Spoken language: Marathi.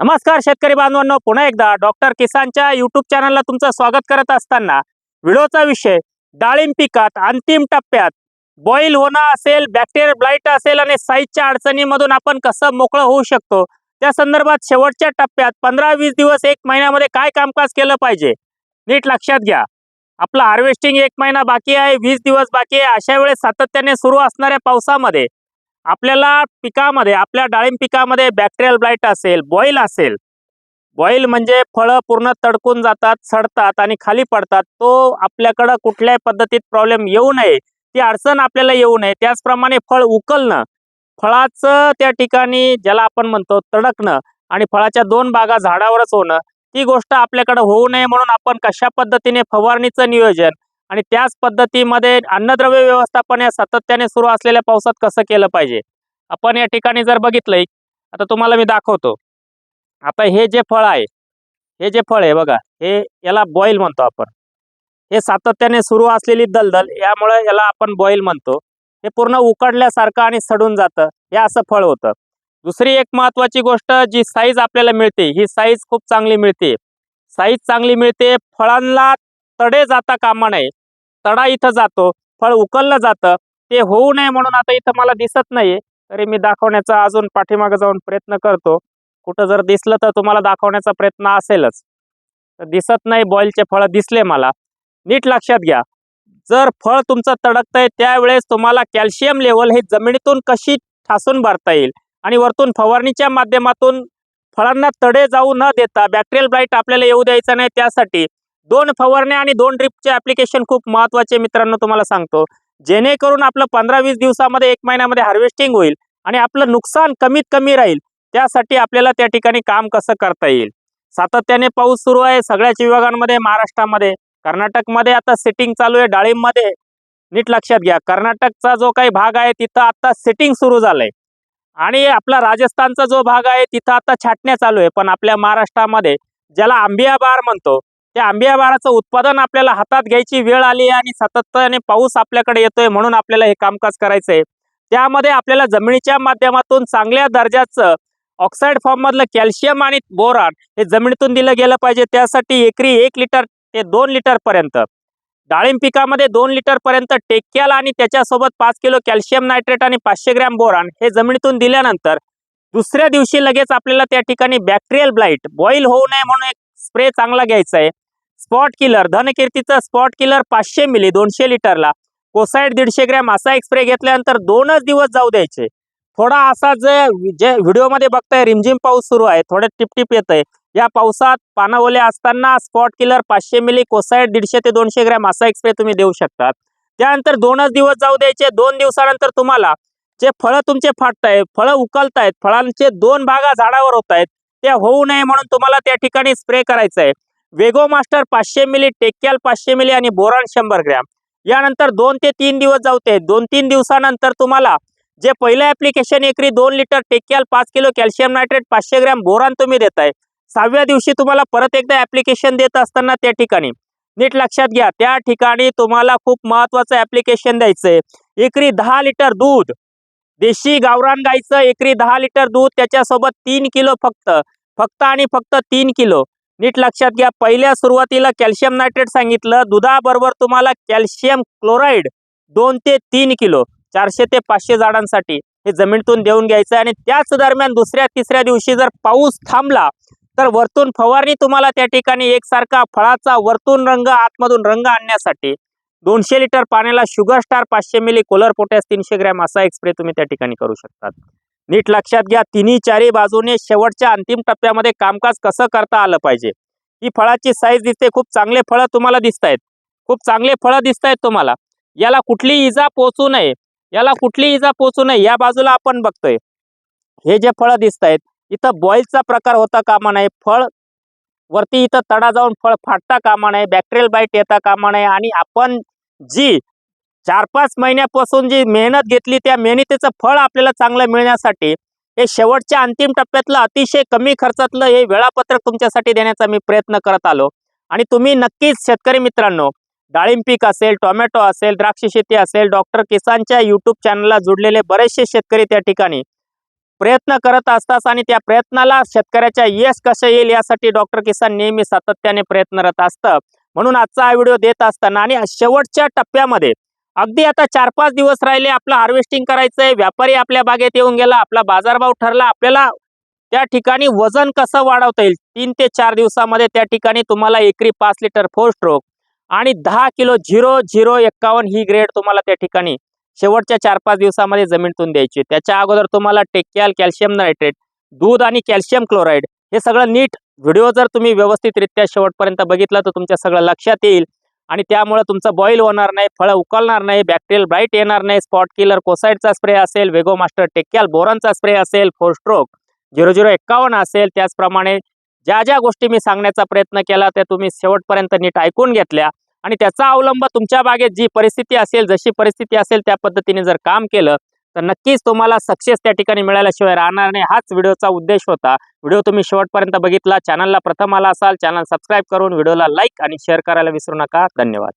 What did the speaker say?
नमस्कार शेतकरी बांधवांनो. पुन्हा एकदा डॉक्टर किसानच्या युट्यूब चॅनलला तुमचं स्वागत करत असताना व्हिडिओचा विषय डाळिंब पिकात अंतिम टप्प्यात बॉईल होणं असेल बॅक्टेरियल ब्लाईट असेल आणि साईजच्या अडचणीमधून आपण कसं मोकळं होऊ शकतो? त्या संदर्भात शेवटच्या टप्प्यात पंधरा वीस दिवस एक महिन्यामध्ये काय कामकाज केलं पाहिजे? नीट लक्षात घ्या. आपलं हार्वेस्टिंग एक महिना बाकी आहे वीस दिवस बाकी आहे. अशा वेळेस सातत्याने सुरू असणाऱ्या पावसामध्ये आपल्याला पिकामध्ये आपल्या डाळिंब पिकामध्ये बॅक्टेरियल ब्लाईट असेल बॉईल असेल बॉईल म्हणजे फळं पूर्ण तडकून जातात सडतात आणि खाली पडतात तो आपल्याकडं कुठल्याही पद्धतीत प्रॉब्लेम येऊ नये. ती अडचण आपल्याला येऊ नये. त्याचप्रमाणे फळ उकलणं फळाचं त्या ठिकाणी ज्याला आपण म्हणतो तडकणं आणि फळाच्या दोन बागा झाडावरच होणं ती गोष्ट आपल्याकडे होऊ नये म्हणून आपण कशा पद्धतीने फवारणीचं नियोजन आणि त्याच पद्धतीमध्ये अन्नद्रव्य व्यवस्थापन या सातत्याने सुरू असलेल्या पावसात कसं केलं पाहिजे? आपण या ठिकाणी जर बघितलंय आता तुम्हाला मी दाखवतो. आता हे जे फळ आहे हे जे फळ आहे बघा हे याला बॉईल म्हणतो आपण. हे सातत्याने सुरू असलेली दलदल यामुळे याला आपण बॉईल म्हणतो. हे पूर्ण उकडल्यासारखं आणि सडून जातं. हे असं फळ होतं. दुसरी एक महत्वाची गोष्ट जी साईज आपल्याला मिळते ही साईज खूप चांगली मिळते. साईज चांगली मिळते फळांना तडे जाता कामा नये. तडा इथं जातो फळ उकललं जातं ते होऊ नये म्हणून आता इथं मला दिसत नाहीये. तरी मी दाखवण्याचा अजून पाठीमागे जाऊन प्रयत्न करतो. कुठं जर दिसलं तर तुम्हाला दाखवण्याचा प्रयत्न असेलच. तर दिसत नाही बॉईलचे फळ दिसले मला. नीट लक्षात घ्या. जर फळ तुमचं तडकतंय त्यावेळेस तुम्हाला कॅल्शियम लेवल हे जमिनीतून कशी ठासून भरता येईल? आणि वरतून फवारणीच्या माध्यमातून फळांना तडे जाऊ न देता बॅक्टेरियल ब्लाईट आपल्याला येऊ द्यायचं नाही त्यासाठी दोन फवारण्या आणि दोन ड्रिपचे ऍप्लिकेशन खूप महत्त्वाचे मित्रांनो तुम्हाला सांगतो. जेणेकरून आपलं पंधरा वीस दिवसामध्ये एक महिन्यामध्ये हार्वेस्टिंग होईल आणि आपलं नुकसान कमीत कमी राहील. त्यासाठी आपल्याला त्या ठिकाणी काम कसं करता येईल? सातत्याने पाऊस सुरू आहे सगळ्याच विभागांमध्ये महाराष्ट्रामध्ये. कर्नाटकमध्ये आता सेटिंग चालू आहे डाळिंबमध्ये. नीट लक्षात घ्या कर्नाटकचा जो काही भाग आहे तिथं आता सेटिंग सुरू झालंय. आणि आपला राजस्थानचा जो भाग आहे तिथं आता छाटण्या चालू आहे. पण आपल्या महाराष्ट्रामध्ये ज्याला आंबिया बार म्हणतो त्या आंबिया बाराचं उत्पादन आपल्याला हातात घ्यायची वेळ आली आहे आणि सातत्याने पाऊस आपल्याकडे येतोय म्हणून आपल्याला हे कामकाज करायचंय. त्यामध्ये आपल्याला जमिनीच्या माध्यमातून चांगल्या दर्जाचं ऑक्साईड फॉर्म मधलं कॅल्शियम आणि बोरान हे जमिनीतून दिलं गेलं पाहिजे. त्यासाठी एकरी एक लिटर ते दोन लिटर पर्यंत. डाळिंब पिकामध्ये दोन लिटर पर्यंत टेक्याल आणि त्याच्यासोबत पाच किलो कॅल्शियम नायट्रेट आणि पाचशे ग्रॅम बोरान हे जमिनीतून दिल्यानंतर दुसऱ्या दिवशी लगेच आपल्याला त्या ठिकाणी बॅक्टेरियल ब्लाईट बॉईल होऊ नये म्हणून एक स्प्रे चांगला घ्यायचा आहे. स्पॉट किलर धनकीर्तीचा स्पॉट किलर पाचशे मिली दोनशे लिटरला. कोसाईड दीडशे ग्रॅम असा एक स्प्रे घेतल्यानंतर दोनच दिवस जाऊ द्यायचे. थोडा असा जे जे व्हिडिओमध्ये बघताय रिमझिम पाऊस सुरू आहे थोडं टिपटिप येत आहे या पावसात पानं ओले असताना स्पॉट किलर पाचशे मिली कोसाईड दीडशे ते दोनशे ग्रॅम असा एक स्प्रे तुम्ही देऊ शकतात. त्यानंतर दोनच दिवस जाऊ द्यायचे. दोन दिवसानंतर तुम्हाला जे फळं तुमचे फाटताय फळं उकलतायत फळांचे दोन भागा झाडावर होत आहेत ते होऊ नये म्हणून तुम्हाला त्या ठिकाणी स्प्रे करायचं आहे. वेगो मास्टर पाचशे मिली टेक्याल पाचशे मिली आणि बोरान शंभर ग्रॅम. यानंतर दोन ते तीन दिवस जाऊते दोन तीन दिवसानंतर तुम्हाला जे पहिलं ऍप्लिकेशन एकरी दोन लिटर टेक्याल पाच किलो कॅल्शियम नायट्रेट पाचशे ग्रॅम बोरान तुम्ही देताय सहाव्या दिवशी तुम्हाला परत एकदा ऍप्लिकेशन देत असताना त्या ठिकाणी. नीट लक्षात घ्या. त्या ठिकाणी तुम्हाला खूप महत्वाचं ऍप्लिकेशन द्यायचंय. एकरी दहा लिटर दूध. देशी गावरान गाईचं एकरी दहा लिटर दूध त्याच्यासोबत तीन किलो फक्त. फक्त आणि फक्त तीन किलो. नीट लक्षात घ्या पहिल्या सुरुवातीला कॅल्शियम नायट्रेट सांगितलं. दुधाबरोबर तुम्हाला कॅल्शियम क्लोराईड दोन ते तीन किलो चारशे ते पाचशे झाडांसाठी. हे जमिनीतून देऊन घ्यायचं आणि त्याच दरम्यान दुसऱ्या तिसऱ्या दिवशी जर पाऊस थांबला तर वरतून फवारणी तुम्हाला त्या ठिकाणी एकसारखा फळाचा वरतून रंग आतमधून रंग आणण्यासाठी. दोनशे लिटर पाण्याला शुगर स्टार पाचशे मिली कोलर पोटॅस तीनशे ग्रॅम असा एक स्प्रे तुम्ही त्या ठिकाणी करू शकतात. नीट लक्षात घ्या तिन्ही चारी बाजूने शेवटच्या अंतिम टप्प्यामध्ये कामकाज कसं करता आलं पाहिजे. ही फळाची साईज दिसते खूप चांगले फळं तुम्हाला दिसत आहेत खूप चांगले फळं दिसत आहेत तुम्हाला. याला कुठली इजा पोचू नये. याला कुठली इजा पोचू नये या बाजूला आपण बघतोय. हे जे फळं दिसत आहेत इथं बॉईलचा प्रकार होता कामा नये. फळ वरती इथं तडा जाऊन फळ फाटता कामा नये बॅक्टेरियल बाईट येता कामा नये आणि आपण जी चार पाच महिन्यापासून जी मेहनत घेतली त्या मेहनतीचं फळ आपल्याला चांगलं मिळण्यासाठी हे शेवटच्या अंतिम टप्प्यातलं अतिशय कमी खर्चातलं हे वेळापत्रक तुमच्यासाठी देण्याचा मी प्रयत्न करत आलो. आणि तुम्ही नक्कीच शेतकरी मित्रांनो डाळिंब पीक असेल टोमॅटो असेल द्राक्ष शेती असेल डॉक्टर किसानच्या युट्यूब चॅनलला जुडलेले बरेचसे शेतकरी त्या ठिकाणी प्रयत्न करत असतात आणि त्या प्रयत्नाला शेतकऱ्याच्या यश कसं येईल यासाठी डॉक्टर किसान नेहमी सातत्याने प्रयत्नरत असतं. म्हणून आजचा हा व्हिडिओ देत असताना आणि शेवटच्या टप्प्यामध्ये अगदी आता चार पाच दिवस राहिले आपलं हार्वेस्टिंग करायचंय व्यापारी आपल्या बागेत येऊन गेला आपला बाजारभाव ठरला आपल्याला त्या ठिकाणी वजन कसं वाढवता येईल? तीन ते चार दिवसामध्ये त्या ठिकाणी तुम्हाला एकरी पाच लिटर फोर स्ट्रोक आणि दहा किलो झिरो झिरो एक्कावन्न ही ग्रेड तुम्हाला त्या ठिकाणी शेवटच्या चार पाच दिवसामध्ये जमिनीतून द्यायची. त्याच्या अगोदर तुम्हाला टेक्याल कॅल्शियम नायट्रेट दूध आणि कॅल्शियम क्लोराईड हे सगळं नीट व्हिडिओ जर तुम्ही व्यवस्थितरित्या शेवटपर्यंत बघितला तर तुमच्या सगळं लक्षात येईल. आणि त्यामुळे तुमचं बॉईल होणार नाही फळं उकलणार नाही बॅक्टेरियल ब्राईट येणार नाही स्पॉट किलर कोसाईडचा स्प्रे असेल वेगो मास्टर टेक्याल बोरॉनचा स्प्रे असेल फोर स्ट्रोक झिरो झिरो एक्कावन्न असेल. त्याचप्रमाणे ज्या ज्या गोष्टी मी सांगण्याचा प्रयत्न केला त्या तुम्ही शेवटपर्यंत नीट ऐकून घेतल्या. आणि त्याचा अवलंब तुमच्या बागेत जी परिस्थिती असेल जशी परिस्थिती असेल त्या पद्धतीने जर काम केलं तर नक्कीच तुम्हाला सक्सेस त्या ठिकाणी मिळाल्याशिवाय राहणार नाही. हाच व्हिडिओचा उद्देश होता. व्हिडिओ तुम्ही शेवटपर्यंत बघितला चॅनलला प्रथम आला असाल चॅनल सबस्क्राईब करून व्हिडिओला लाईक आणि शेअर करायला विसरू नका. धन्यवाद.